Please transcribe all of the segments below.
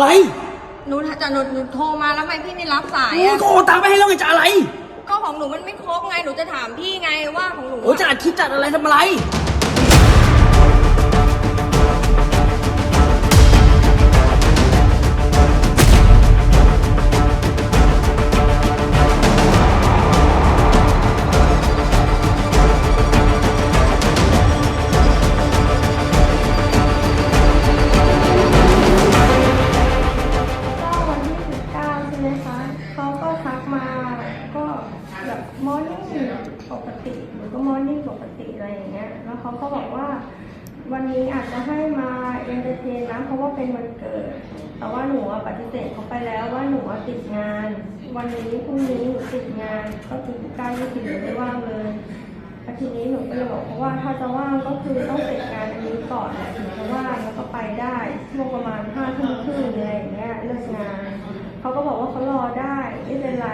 อะไรหนูจะหนูหนูโทรมาแล้วทำไมพี่ไม่รับสายโอ้อะก็โอนตังค์ไปให้แล้วไงจะอะไรก็ของหนูมันไม่ครบไง หนูจะถามพี่ไงว่าของหนูโอ้จะอัดคลิปจัดอะไรทำอะไร แบบมอร์นิ่งปกติหรือก็มอร์นิ่งปกติอะไรอย่างเงี้ย แล้วเขาก็บอกว่า วันนี้อาจจะให้มาเอนเตอร์เทนนะเพราะว่าเป็นวันเกิด แต่ว่าหนูอะปฏิเสธเขาไปแล้วว่าหนูอะติดงาน วันนี้พรุ่งนี้หนูติดงาน ก็คือสิบเก้ายี่สิบหนูไม่ว่างเลยแล้วทีนี้หนูก็เลยบอกเขาว่าถ้าจะว่างก็คือต้องเสร็จงานอันนี้ก่อนแหละถึงจะว่างแล้วก็ไปได้ช่วงประมาณห้าทุ่มครึ่งอะไรอย่างเงี้ยเลิกงานเขาก็บอกว่าเขารอได้ไม่เป็นไร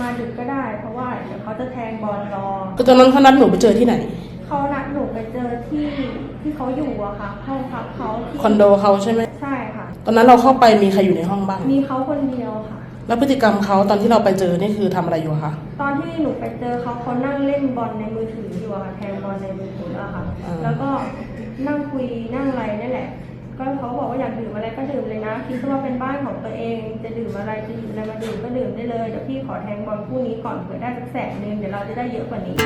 มาดึกก็ได้ เพราะว่าเดี๋ยวเขาจะแทงบอลรอก็ตอนนั้นเขานัดหนูไปเจอที่ไหน เขานัดหนูไปเจอที่ที่เขาอยู่อะค่ะห้องพักเขาที่คอนโดเขาใช่ไหมใช่ค่ะ ตอนนั้นเราเข้าไปมีใครอยู่ในห้องบ้าง มีเขาคนเดียวค่ะ แล้วพฤติกรรมเขาตอนที่เราไปเจอนี่คือทำอะไรอยู่คะ ตอนที่หนูไปเจอเขาเขานั่งเล่นบอลในมือถืออยู่อะค่ะแทงบอลในมือถืออะค่ะ อ่า แล้วก็นั่งคุยนั่งอะไรนี่แหละ ก็เขาบอกว่าอยากดื่มอะไรก็ดื่ม เลยนะคิดว่าเป็นบ้านของตัวเอง จะดื่มอะไรจะหยิบอะไรมาดื่มก็ดื่มได้เลยเดี๋ยวพี่ขอแทงบอลคู่นี้ก่อนเผื่อได้สักแสนนึงเดี๋ยวเราจะได้เยอะกว่านี้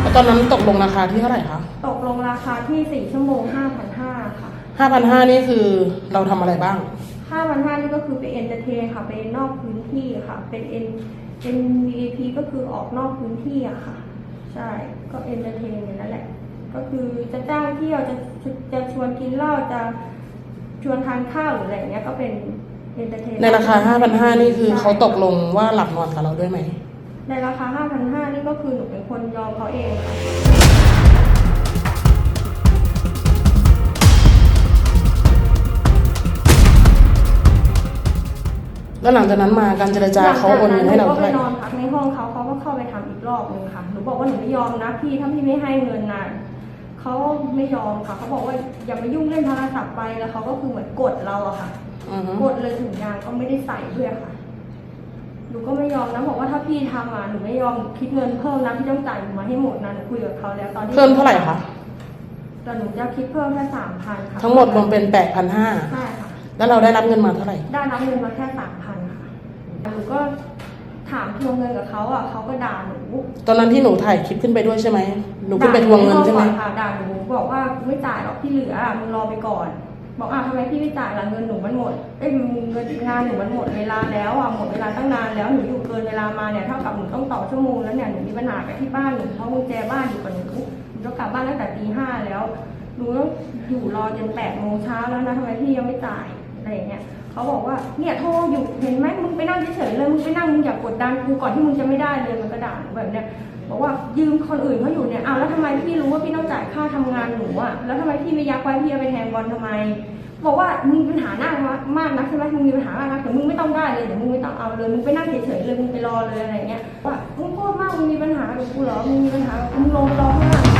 แล้วตอนนั้นตกลงราคาที่เท่าไหร่คะตกลงราคาที่ 4 ชั่วโมง 5,500 ค่ะห้าพันห้านี่คือเราทำอะไรบ้าง 5,500 นี่ก็คือไปเอนเตอร์เทนค่ะไปนอกพื้นที่ค่ะ เป็นเอ็นเป็น VIP ก็คือออกนอกพื้นที่อะค่ะ ใช่ ก็เอนเตอร์เทนอย่างนั้นแหละ ก็คือจะจ้างเที่ยวจะจะจะชวนกินเหล้าจะชวนทานข้าวหรืออะไรอย่างเงี้ยก็เป็นเอนเตอร์เทนในราคาห้าพันห้านี่คือเขาตกลงว่าหลับนอนกับเราด้วยไหม ในราคา5,500นี่ก็คือหนูเป็นคนยอมเขาเองค่ะ แล้วหลังจากนั้นมาการเจรจาเขาโอนเงินให้เราหลังเท่าจากไหร่นั้นหนูก็ไปนอนพักในห้องเขาเขาก็เข้าไปทำอีกรอบนึงค่ะหนูบอกว่าหนูไม่ยอมนะพี่ถ้าพี่ไม่ให้เงินนะเขาไม่ยอมค่ะเขาบอกว่าอย่ามายุ่งเล่นโทรศัพท์ไปแล้วเขาก็คือเหมือนกดเราอะค่ะ อือฮึกดเลยถุงยางก็ไม่ได้ใส่ด้วยค่ะ หนูก็ไม่ยอมนะบอกว่าถ้าพี่ทำอะหนูไม่ยอมคิดเงินเพิ่มนะพี่ต้องจ่ายหนูมาให้หมดนะหนูคุยกับเขาแล้วตอนที่เพิ่มเท่าไหร่คะแต่หนูจะคิดเพิ่มแค่สามพันค่ะทั้งหมดรวมเป็นแปดพันห้า ใช่ค่ะ แล้วเราได้รับเงินมาเท่าไหร่ ได้รับเงินมาแค่สามพันค่ะหนูก็ถามทวงเงินกับเขาอะเขาก็ด่าหนูตอนนั้นที่หนูถ่ายคลิปขึ้นไปด้วยใช่ไหมหนูขึ้นไปทวงเงินใช่ไหมด่านูก่อค่ะด่าหนูบอกว่าไม่จ่ายหรอกที่เหลืออะมึงรอไปก่อน บอกอะทำไมพี่ไม่จ่ายล่ะเงินหนูมันหมดเอ้ยเงินงานหนูมันหมดเวลาแล้วอะหมดเวลาตั้งนานแล้วหนูอยู่เกินเวลามาเนี่ยเท่ากับหนูต้องต่อชั่วโมงแล้วเนี่ยหนูมีปัญหากับที่บ้านหนูเพราะกุญแจบ้านอยู่กับหนูหนูต้องกลับบ้านตั้งแต่ตีห้าแล้วหนูต้องอยู่รอจนแปดโมงเช้าแล้วนะทำไมพี่ยังไม่จ่าย อะไรอย่างเงี้ยเขาบอกว่าเนี่ยโทรอยู่เห็นไหมมึงไปนั่งเฉยๆเลยมึงไปนั่งมึงอย่ากดดันกูก่อนที่มึงจะไม่ได้เลยมันก็ด่าหนูแบบเนี้ยบอกว่ายืมคนอื่นเขาอยู่เนี่ยอ้าวแล้วทำไมพี่รู้ว่าพี่ต้องจ่ายค่าทำงานหนูอะแล้วทำไมพี่ไม่ยักไว้พี่เอาไปแทงบอลทำไม บอกว่ามึงมีปัญหาหน้ามากนะใช่ไหมมึงมีปัญหามากนะแต่มึงไม่ต้องได้เลยเดี๋ยวมึงไม่ต้องเอาเลยมึงไปนั่งเฉยๆเลยมึงไปรอเลยอะไรเงี้ยว่ามึงพูดมากมึงมีปัญหากับกูเหรอมึงมีปัญหามึงลงรอข้างล่าง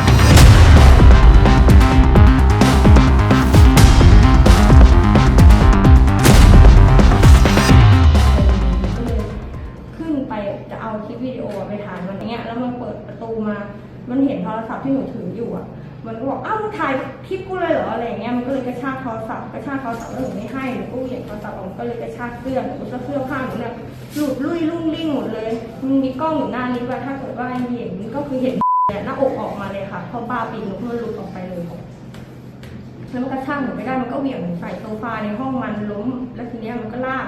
รศัพท์ที่หนูถืออยู่อะมันก็บอกอ้าวมึงถ่ายคลิปกูเลยเหรออะไรอย่างเงี้ยมันก็เลยกระชากโทรศัพท์กระชากโทรศัพท์แล้วหนูไม่ให้หนูก็เหวี่ยงโทรศัพท์ออกก็เลยกระชากเสื้อหนูก็เสื้อผ้าหนูเนี่ยหลุดลุ่ยลุ่งลิ่งหมดเลยมึงมีกล้องอยู่หน้านี้ว่าถ้าเกิดว่าไอ้เห็นมันก็คือเห็นเนี่ยหน้าอกออกมาเลยค่ะพอปาปีกหนูก็มันหลุดออกไปเลย แล้วมันก็ช่างหนูไม่ได้มันก็เหวี่ยงหนูใส่โซฟาในห้องมันล้ม แล้วทีเนี้ยมันก็ลาก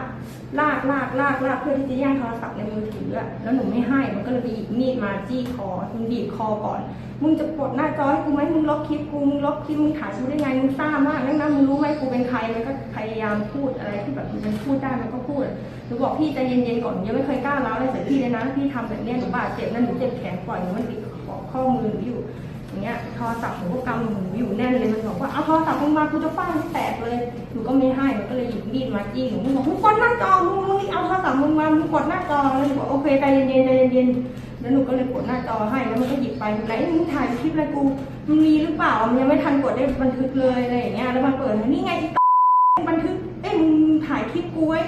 ลากลากลากลากเพื่อที่จะแย่งโทรศัพท์ในมือถืออะแล้วหนูไม่ให้มันก็เลยไปหยิบมีดมาจี้คอมึงบีบคอก่อน มึงจะปลดหน้าจอให้กูไหมมึงลบคลิปกูมึงลบคลิปมึงถ่ายกูได้ไงมึงซ่ามากนั่นนะมึงรู้ไหมกูเป็นใครมันก็พยายามพูดอะไรที่แบบมันพูดได้มันก็พูดหนูบอกพี่ใจเย็นๆก่อนยังไม่เคยกล้าร้าวอะไรใส่พี่เลยนะพี่ทำแบบเนี้ยหนูบาดเจ็บนะหนูเจ็บแขนปล่อยหนูมันติดข้อมือหนูอยู่ อย่างเงี้ยโทรศัพท์หนูก็กำหนูอยู่แน่นเลยมันบอกว่าเอาโทรศัพท์มึงมากูจะฟาดให้แตกเลยหนูก็ไม่ให้มันก็เลยหยิบมีดมาจี้หนูบอกมึงกดหน้าจอมึงมึงเอาโทรศัพท์มึงมามึงกดหน้าจอแล้วหนูบอกโอเคใจเย็นๆใจเย็นๆแล้วหนูก็เลยกดหน้าจอให้แล้วมันก็หยิบไปไหนมึงถ่ายคลิปอะไรกูมันมีหรือเปล่ามันยังไม่ทันกดได้บันทึกเลยอะไรอย่างเงี้ยแล้วมันเปิดนี่ไงอีบันทึกเอ้ยมึงถ่ายคลิปกูไว้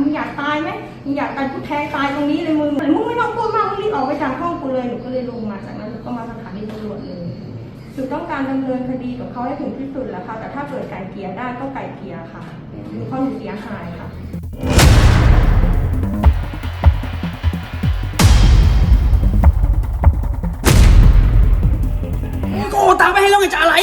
มึงอยากตายไหมมึงอยากตายกูแทงตายตรงนี้เลยมึงมึงไม่ต้องพูดมากมึงรีบออกไปจากห้องกูเลยหนูก็เลยลงมาจากนั้นก็มาสถานีตำรวจเลย คืต้องการดำเนินคดีกับเขาให้ถึงที่สุดแล้วค่ะ แต่ถ้าเกิดไก่เกียได้ก็ไก่เกียค่ะหรือเขาอหนูเสียหายค่ะโอ้ตามไปให้แล้วไงจะอะไร